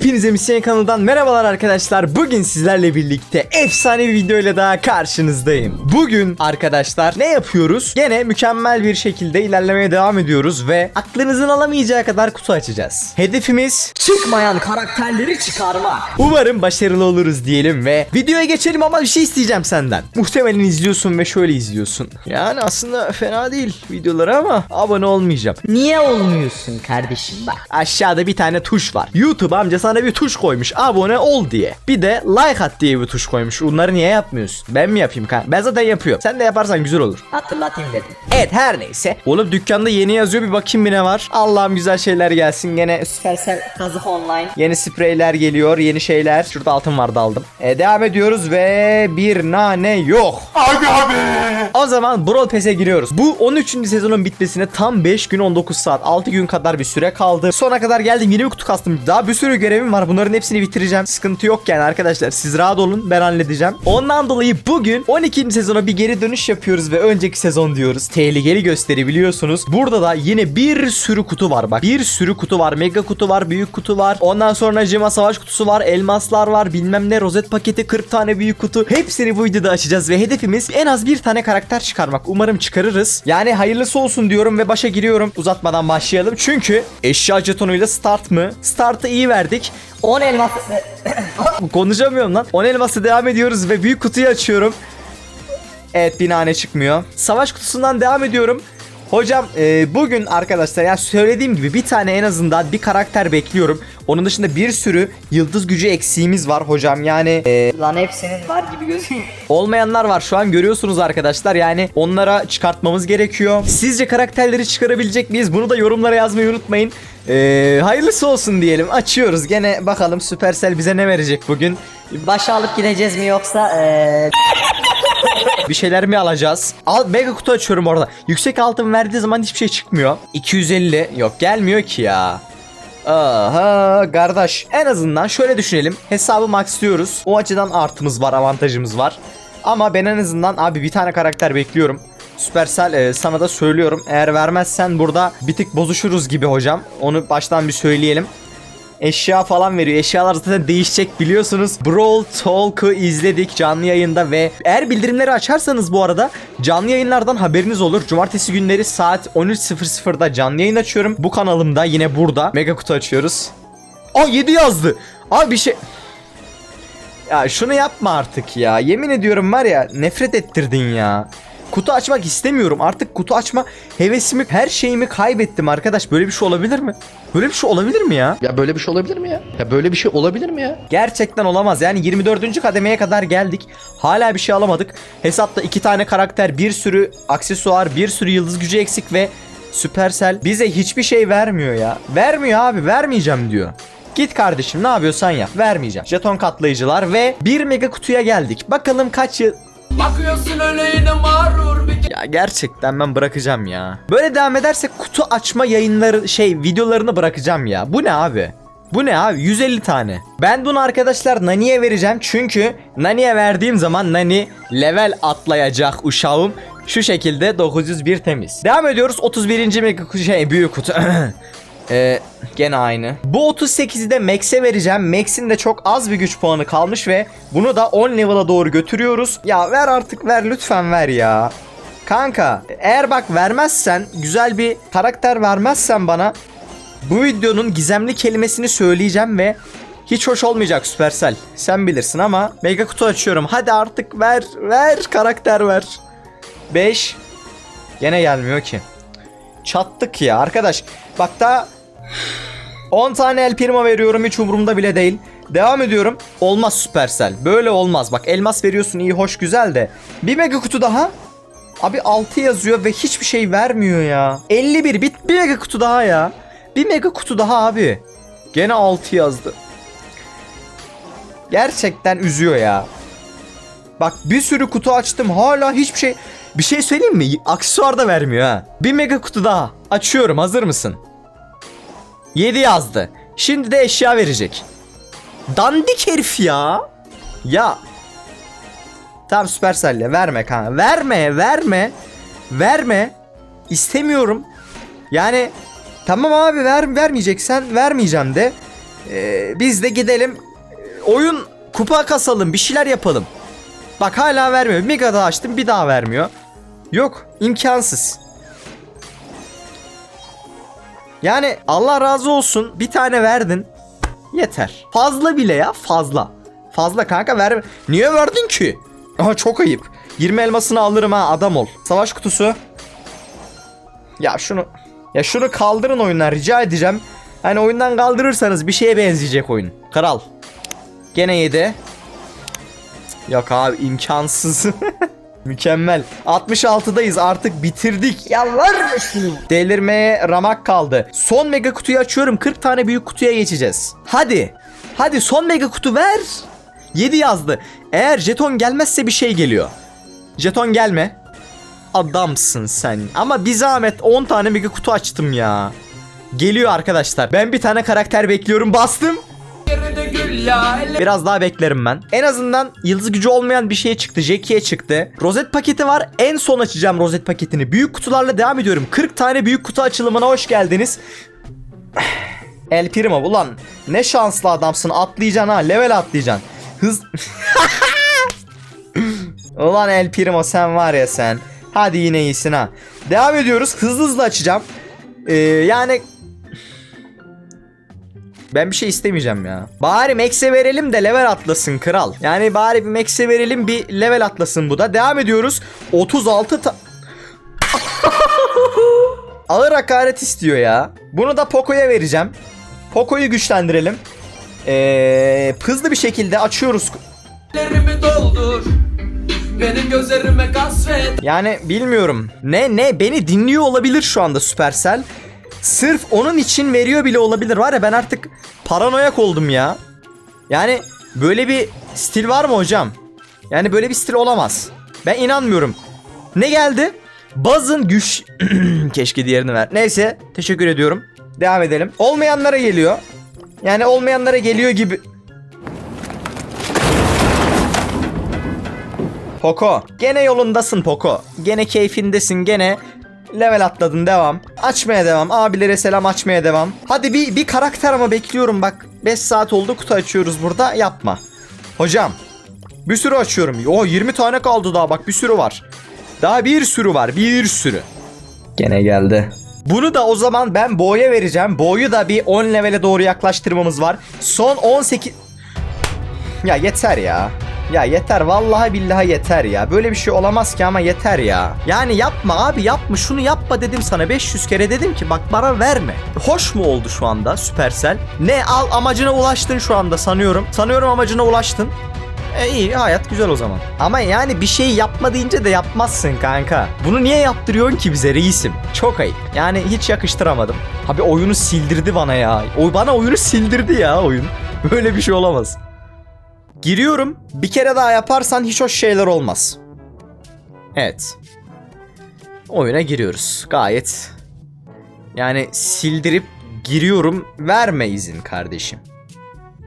Hepinize Misyon kanalından merhabalar arkadaşlar. Bugün sizlerle birlikte efsane bir video ile daha karşınızdayım. Bugün arkadaşlar ne yapıyoruz? Gene mükemmel bir şekilde ilerlemeye devam ediyoruz ve aklınızın alamayacağı kadar kutu açacağız. Hedefimiz Çıkmayan karakterleri çıkarmak. Umarım başarılı oluruz diyelim ve videoya geçelim ama bir şey isteyeceğim senden. Muhtemelen izliyorsun ve şöyle izliyorsun. Yani aslında fena değil videoları ama abone olmayacağım. Niye olmuyorsun kardeşim bak. Aşağıda bir tane tuş var. YouTube amca sana bir tuş koymuş abone ol diye. Bir de like at diye bir tuş koymuş. Bunları niye yapmıyorsun? Ben mi yapayım kanka? Ben zaten yapıyorum. Sen de yaparsan güzel olur. Hatırlatayım dedim. Evet her neyse. Oğlum dükkanda yeni yazıyor bir bakayım bir ne var. Allah'ım güzel şeyler gelsin. Gene Supercell kazık online. Yeni spreyler geliyor, yeni şeyler. Şurada altın vardı aldım. E, devam ediyoruz ve bir nane yok. O zaman Brawl Pass'e giriyoruz. Bu 13. sezonun bitmesine tam 5 gün 19 saat 6 gün kadar bir süre kaldı. Sona kadar geldim yeni bir kutu kastım. Daha bir sürü görevim var. Bunların hepsini bitireceğim. Sıkıntı yok yani arkadaşlar. Siz rahat olun ben halledeceğim. Ondan dolayı bugün 12. sezona bir geri dönüş yapıyoruz ve önceki sezon diyoruz. Tehlikeli gösteri biliyorsunuz. Burada da yine bir sürü kutu var bak. Bir sürü kutu var. Mega kutu var, büyük kutu var. Ondan sonra Cima savaş kutusu var, elmaslar var, bilmem ne rozet paketi 40 tane büyük kutu. Hepsini bu videoda açacağız ve hedefimiz en az bir tane karakter çıkarmak. Umarım çıkarırız. Yani hayırlısı olsun diyorum ve başa giriyorum. Uzatmadan başlayalım. Çünkü eşya jetonuyla start mı? Startı iyi verdik. 10 elmas. Konuşamıyorum lan. 10 elması devam ediyoruz ve büyük kutuyu açıyorum. Evet binane çıkmıyor. Savaş kutusundan devam ediyorum. Hocam e, bugün arkadaşlar ya söylediğim gibi bir tane en azından bir karakter bekliyorum. Onun dışında bir sürü yıldız gücü eksiğimiz var hocam. Yani e, Lan hepsinin var gibi gözüküyor. olmayanlar var şu an görüyorsunuz arkadaşlar. Yani onlara çıkartmamız gerekiyor. Sizce karakterleri çıkarabilecek miyiz? Bunu da yorumlara yazmayı unutmayın. E, hayırlısı olsun diyelim. Açıyoruz. Gene bakalım Supercell bize ne verecek bugün. Başa alıp gideceğiz mi yoksa eee Bir şeyler mi alacağız? Al mega kutu açıyorum orada. Yüksek altın verdiği zaman hiçbir şey çıkmıyor. 250 yok gelmiyor ki ya. Aha kardeş. En azından şöyle düşünelim. Hesabı maxlıyoruz. O açıdan artımız var, avantajımız var. Ama ben en azından abi bir tane karakter bekliyorum. Supercell e, sana da söylüyorum. Eğer vermezsen burada bir tık bozuşuruz gibi hocam. Onu baştan bir söyleyelim eşya falan veriyor. Eşyalar zaten değişecek biliyorsunuz. Brawl Talk'u izledik canlı yayında ve eğer bildirimleri açarsanız bu arada canlı yayınlardan haberiniz olur. Cumartesi günleri saat 13.00'da canlı yayın açıyorum. Bu kanalımda yine burada mega kutu açıyoruz. Aa 7 yazdı. Abi bir şey... Ya şunu yapma artık ya. Yemin ediyorum var ya nefret ettirdin ya. Kutu açmak istemiyorum. Artık kutu açma hevesimi, her şeyimi kaybettim arkadaş. Böyle bir şey olabilir mi? Böyle bir şey olabilir mi ya? Ya böyle bir şey olabilir mi ya? Ya böyle bir şey olabilir mi ya? Gerçekten olamaz. Yani 24. kademeye kadar geldik. Hala bir şey alamadık. Hesapta iki tane karakter, bir sürü aksesuar, bir sürü yıldız gücü eksik ve Supercell bize hiçbir şey vermiyor ya. Vermiyor abi, vermeyeceğim diyor. Git kardeşim ne yapıyorsan yap. Vermeyeceğim. Jeton katlayıcılar ve bir mega kutuya geldik. Bakalım kaç yıl... Bakıyorsun öyle yine mağrur bir Ya gerçekten ben bırakacağım ya. Böyle devam edersek kutu açma yayınları şey videolarını bırakacağım ya. Bu ne abi? Bu ne abi? 150 tane. Ben bunu arkadaşlar Nani'ye vereceğim çünkü Nani'ye verdiğim zaman Nani level atlayacak uşağım. Şu şekilde 901 temiz. Devam ediyoruz 31. mega şey büyük kutu. Ee, gene aynı. Bu 38'i de Max'e vereceğim. Max'in de çok az bir güç puanı kalmış ve bunu da 10 level'a doğru götürüyoruz. Ya ver artık ver lütfen ver ya. Kanka eğer bak vermezsen güzel bir karakter vermezsen bana bu videonun gizemli kelimesini söyleyeceğim ve hiç hoş olmayacak Supercell. Sen bilirsin ama mega kutu açıyorum. Hadi artık ver ver karakter ver. 5 Gene gelmiyor ki. Çattık ya arkadaş. Bak daha 10 tane El Primo veriyorum hiç umurumda bile değil. Devam ediyorum. Olmaz Supercell. Böyle olmaz. Bak elmas veriyorsun iyi hoş güzel de. Bir mega kutu daha. Abi 6 yazıyor ve hiçbir şey vermiyor ya. 51 bir, bir mega kutu daha ya. Bir mega kutu daha abi. Gene 6 yazdı. Gerçekten üzüyor ya. Bak bir sürü kutu açtım hala hiçbir şey... Bir şey söyleyeyim mi? Aksesuar da vermiyor ha. Bir mega kutu daha. Açıyorum hazır mısın? 7 yazdı. Şimdi de eşya verecek. Dandik herif ya. Ya. Tamam Supercell'le verme kanka. Verme verme. Verme. İstemiyorum. Yani tamam abi ver vermeyeceksen vermeyeceğim de. Ee, biz de gidelim oyun kupa kasalım bir şeyler yapalım. Bak hala vermiyor. Daha açtım bir daha vermiyor. Yok imkansız. Yani Allah razı olsun bir tane verdin. Yeter. Fazla bile ya fazla. Fazla kanka ver. Niye verdin ki? Aha çok ayıp. 20 elmasını alırım ha adam ol. Savaş kutusu. Ya şunu ya şunu kaldırın oyundan rica edeceğim. Hani oyundan kaldırırsanız bir şeye benzeyecek oyun. Kral. Gene yedi. Yok abi imkansız. Mükemmel. 66'dayız artık bitirdik. Yalvarmışsın. Delirmeye ramak kaldı. Son mega kutuyu açıyorum. 40 tane büyük kutuya geçeceğiz. Hadi. Hadi son mega kutu ver. 7 yazdı. Eğer jeton gelmezse bir şey geliyor. Jeton gelme. Adamsın sen. Ama bir zahmet 10 tane mega kutu açtım ya. Geliyor arkadaşlar. Ben bir tane karakter bekliyorum. Bastım. Biraz daha beklerim ben. En azından yıldız gücü olmayan bir şey çıktı. Jackie'ye çıktı. Rozet paketi var. En son açacağım rozet paketini. Büyük kutularla devam ediyorum. 40 tane büyük kutu açılımına hoş geldiniz. El Primo ulan ne şanslı adamsın atlayacaksın ha level atlayacaksın. Hız... ulan El Primo sen var ya sen. Hadi yine iyisin ha. Devam ediyoruz hızlı hızlı açacağım. Ee, yani ben bir şey istemeyeceğim ya. Bari Max'e verelim de level atlasın kral. Yani bari bir Max'e verelim bir level atlasın bu da. Devam ediyoruz. 36 ta... Ağır hakaret istiyor ya. Bunu da Poco'ya vereceğim. Poco'yu güçlendirelim. Ee, hızlı bir şekilde açıyoruz. Doldur Benim gözlerime kasvet Yani bilmiyorum. Ne ne beni dinliyor olabilir şu anda Supercell. Sırf onun için veriyor bile olabilir. Var ya ben artık paranoyak oldum ya. Yani böyle bir stil var mı hocam? Yani böyle bir stil olamaz. Ben inanmıyorum. Ne geldi? Buzz'ın güç... Keşke diğerini ver. Neyse teşekkür ediyorum. Devam edelim. Olmayanlara geliyor. Yani olmayanlara geliyor gibi... Poco. Gene yolundasın Poco. Gene keyfindesin gene. Level atladın devam. Açmaya devam. Abilere selam açmaya devam. Hadi bir, bir karakter ama bekliyorum bak. 5 saat oldu kutu açıyoruz burada. Yapma. Hocam. Bir sürü açıyorum. O 20 tane kaldı daha bak bir sürü var. Daha bir sürü var. Bir sürü. Gene geldi. Bunu da o zaman ben Bo'ya vereceğim. Bo'yu da bir 10 levele doğru yaklaştırmamız var. Son 18... Ya yeter ya. Ya yeter vallahi billahi yeter ya. Böyle bir şey olamaz ki ama yeter ya. Yani yapma abi yapma şunu yapma dedim sana 500 kere dedim ki bak bana verme. Hoş mu oldu şu anda Supercell? Ne al amacına ulaştın şu anda sanıyorum. Sanıyorum amacına ulaştın. E iyi hayat güzel o zaman. Ama yani bir şey yapma deyince de yapmazsın kanka. Bunu niye yaptırıyorsun ki bize reisim? Çok ayıp. Yani hiç yakıştıramadım. Abi oyunu sildirdi bana ya. O bana oyunu sildirdi ya oyun. Böyle bir şey olamaz. Giriyorum. Bir kere daha yaparsan hiç hoş şeyler olmaz. Evet. Oyuna giriyoruz. Gayet. Yani sildirip giriyorum. Verme izin kardeşim.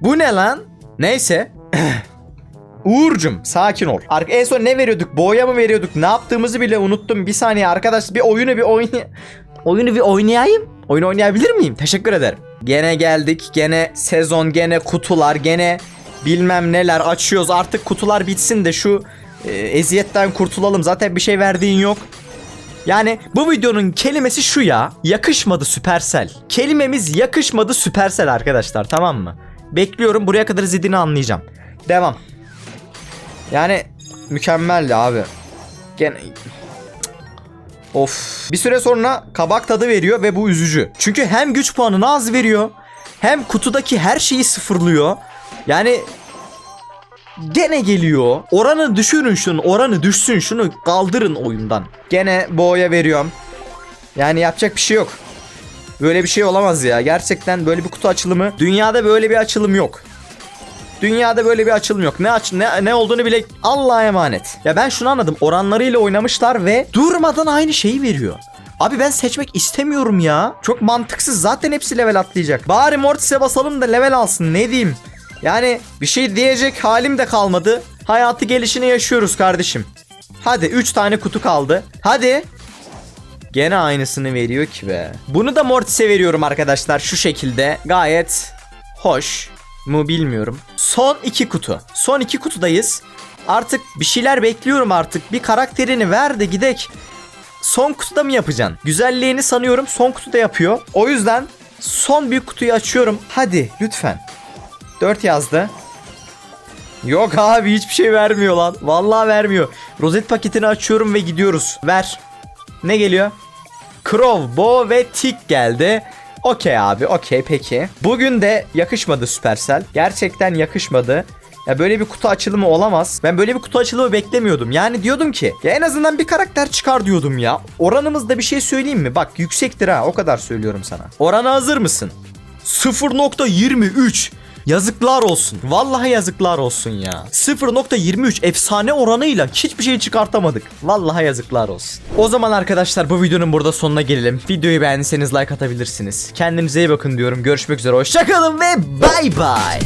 Bu ne lan? Neyse. Uğur'cum sakin ol. Ar- en son ne veriyorduk? Boya mı veriyorduk? Ne yaptığımızı bile unuttum. Bir saniye arkadaş bir oyunu bir oynay... Oyunu bir oynayayım. Oyun oynayabilir miyim? Teşekkür ederim. Gene geldik. Gene sezon, gene kutular, gene bilmem neler açıyoruz. Artık kutular bitsin de şu e, eziyetten kurtulalım. Zaten bir şey verdiğin yok. Yani bu videonun kelimesi şu ya. Yakışmadı Supercell. Kelimemiz yakışmadı Supercell arkadaşlar tamam mı? Bekliyorum buraya kadar izlediğini anlayacağım. Devam. Yani mükemmeldi abi. Gene Of. Bir süre sonra kabak tadı veriyor ve bu üzücü. Çünkü hem güç puanını az veriyor hem kutudaki her şeyi sıfırlıyor. Yani gene geliyor. Oranı düşürün şunu. Oranı düşsün şunu kaldırın oyundan. Gene boğaya veriyorum. Yani yapacak bir şey yok. Böyle bir şey olamaz ya. Gerçekten böyle bir kutu açılımı. Dünyada böyle bir açılım yok. Dünyada böyle bir açılım yok. Ne aç ne, ne olduğunu bile Allah'a emanet. Ya ben şunu anladım. Oranlarıyla oynamışlar ve durmadan aynı şeyi veriyor. Abi ben seçmek istemiyorum ya. Çok mantıksız. Zaten hepsi level atlayacak. Bari Mortis'e basalım da level alsın. Ne diyeyim? Yani bir şey diyecek halim de kalmadı. Hayatı gelişini yaşıyoruz kardeşim. Hadi 3 tane kutu kaldı. Hadi. Gene aynısını veriyor ki be. Bunu da Mortis'e veriyorum arkadaşlar şu şekilde. Gayet hoş mu bilmiyorum. Son iki kutu. Son iki kutudayız. Artık bir şeyler bekliyorum artık. Bir karakterini ver de gidek. Son kutuda mı yapacaksın? Güzelliğini sanıyorum son kutuda yapıyor. O yüzden son bir kutuyu açıyorum. Hadi lütfen. 4 yazdı. Yok abi hiçbir şey vermiyor lan. Vallahi vermiyor. Rozet paketini açıyorum ve gidiyoruz. Ver. Ne geliyor? Crow, Bo ve Tick geldi. Okey abi okey peki. Bugün de yakışmadı Supercell. Gerçekten yakışmadı. Ya böyle bir kutu açılımı olamaz. Ben böyle bir kutu açılımı beklemiyordum. Yani diyordum ki ya en azından bir karakter çıkar diyordum ya. Oranımızda bir şey söyleyeyim mi? Bak yüksektir ha o kadar söylüyorum sana. Orana hazır mısın? 0.23 Yazıklar olsun. Vallahi yazıklar olsun ya. 0.23 efsane oranıyla hiçbir şey çıkartamadık. Vallahi yazıklar olsun. O zaman arkadaşlar bu videonun burada sonuna gelelim. Videoyu beğendiyseniz like atabilirsiniz. Kendinize iyi bakın diyorum. Görüşmek üzere. Hoşçakalın ve bay bay.